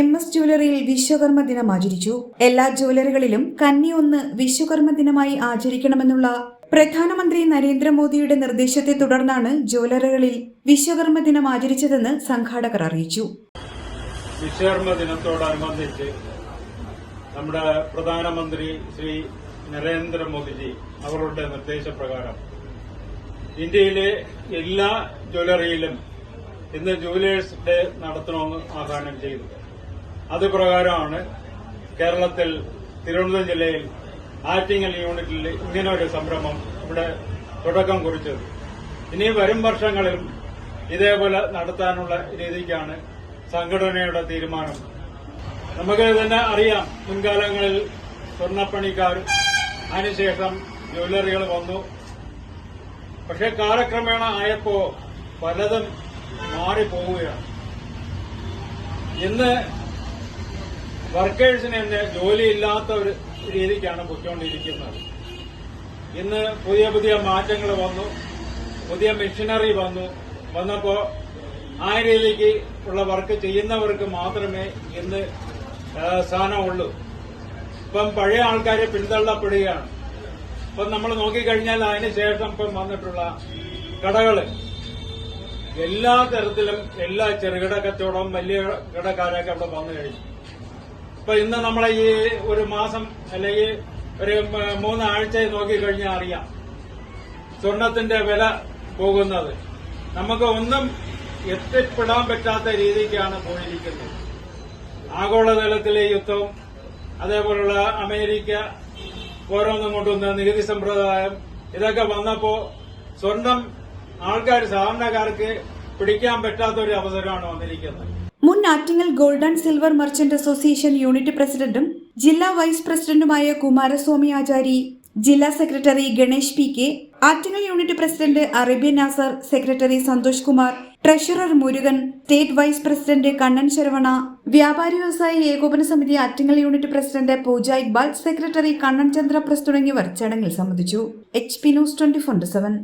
M S ജ്വല്ലറിയിൽ വിശ്വകർമ്മ ദിനം ആചരിച്ചു. എല്ലാ ജുവലറികളിലും കന്നി ഒന്ന് വിശ്വകർമ്മ ദിനമായി ആചരിക്കണമെന്നുള്ള പ്രധാനമന്ത്രി നരേന്ദ്രമോദിയുടെ നിർദ്ദേശത്തെ തുടർന്നാണ് ജുവലറികളിൽ വിശ്വകർമ്മ ദിനം ആചരിച്ചതെന്ന് സംഘാടകർ അറിയിച്ചു. വിശ്വകർമ്മ ദിനത്തോടനുബന്ധിച്ച് നമ്മുടെ പ്രധാനമന്ത്രി ശ്രീ നരേന്ദ്രമോദിജി അവരുടെ നിർദ്ദേശപ്രകാരം ഇന്ത്യയിലെ എല്ലാ ജ്വല്ലറിയിലും ഇന്ന് ജുവലേഴ്സ് ഡേ നടത്തണമെന്ന് ആഹ്വാനം ചെയ്തു. അത് പ്രകാരമാണ് കേരളത്തിൽ തിരുവനന്തപുരം ജില്ലയിൽ ആറ്റിങ്ങൽ യൂണിറ്റിൽ ഇങ്ങനെ ഒരു സംരംഭം ഇവിടെ തുടക്കം കുറിച്ചത്. ഇനി വരും വർഷങ്ങളിലും ഇതേപോലെ നടത്താനുള്ള രീതിക്കാണ് സംഘടനയുടെ തീരുമാനം. നമുക്ക് തന്നെ അറിയാം മുൻകാലങ്ങളിൽ സ്വർണപ്പണിക്കാർ അതിനുശേഷം ജ്വല്ലറികൾ വന്നു. പക്ഷെ കാലക്രമേണ ആയപ്പോ പലതും മാറിപ്പോവുകയാണ്. ഇന്ന് വർക്കേഴ്സിന് തന്നെ ജോലിയില്ലാത്ത ഒരു രീതിക്കാണ് പൊയ്ക്കൊണ്ടിരിക്കുന്നത്. ഇന്ന് പുതിയ പുതിയ മാറ്റങ്ങൾ വന്നു. പുതിയ മെഷീനറി വന്നു. വന്നപ്പോ ആ രീതിക്ക് ഉള്ള വർക്ക് ചെയ്യുന്നവർക്ക് മാത്രമേ ഇന്ന് സ്ഥാനമുള്ളൂ ഇപ്പം പഴയ ആൾക്കാരെ പിന്തള്ളപ്പെടുകയാണ്. ഇപ്പം നമ്മൾ നോക്കിക്കഴിഞ്ഞാൽ അതിനുശേഷം ഇപ്പം വന്നിട്ടുള്ള കടകൾ എല്ലാ തരത്തിലും എല്ലാ ചെറുകിട കച്ചവടവും വലിയ കടക്കാരൊക്കെ അവിടെ വന്നു കഴിഞ്ഞു. ഇപ്പൊ ഇന്ന് നമ്മളെ ഈ ഒരു മാസം അല്ലെങ്കിൽ ഒരു മൂന്നാഴ്ച നോക്കിക്കഴിഞ്ഞാൽ അറിയാം സ്വർണത്തിന്റെ വില പോകുന്നത്. നമുക്ക് ഒന്നും എത്തിപ്പെടാൻ പറ്റാത്ത രീതിക്കാണ് പോയിരിക്കുന്നത്. ആഗോളതലത്തിലെ യുദ്ധവും അതേപോലുള്ള അമേരിക്ക ഓരോന്നും കൊണ്ടുവന്ന നികുതി സമ്പ്രദായം ഇതൊക്കെ വന്നപ്പോ സ്വർണം ആൾക്കാർ സാധാരണക്കാർക്ക് പിടിക്കാൻ പറ്റാത്ത ഒരു അവസരമാണ് വന്നിരിക്കുന്നത്. മുൻ Attingal gold and silver merchant association unit പ്രസിഡന്റും ജില്ലാ വൈസ് പ്രസിഡന്റുമായ കുമാരസ്വാമി ആചാരി ജില്ലാ secretary Ganesh P K Attingal unit president Arabian Nasar secretary Santhosh Kumar treasurer Murugan state vice president Kannan Saravana വ്യാപാരി വ്യവസായി ഏകോപന സമിതി Attingal unit president Pooja Iqbal secretary Kannan Chandrapras തുടങ്ങിയവർ ചടങ്ങിൽ സംബന്ധിച്ചു. H P news twenty four seven.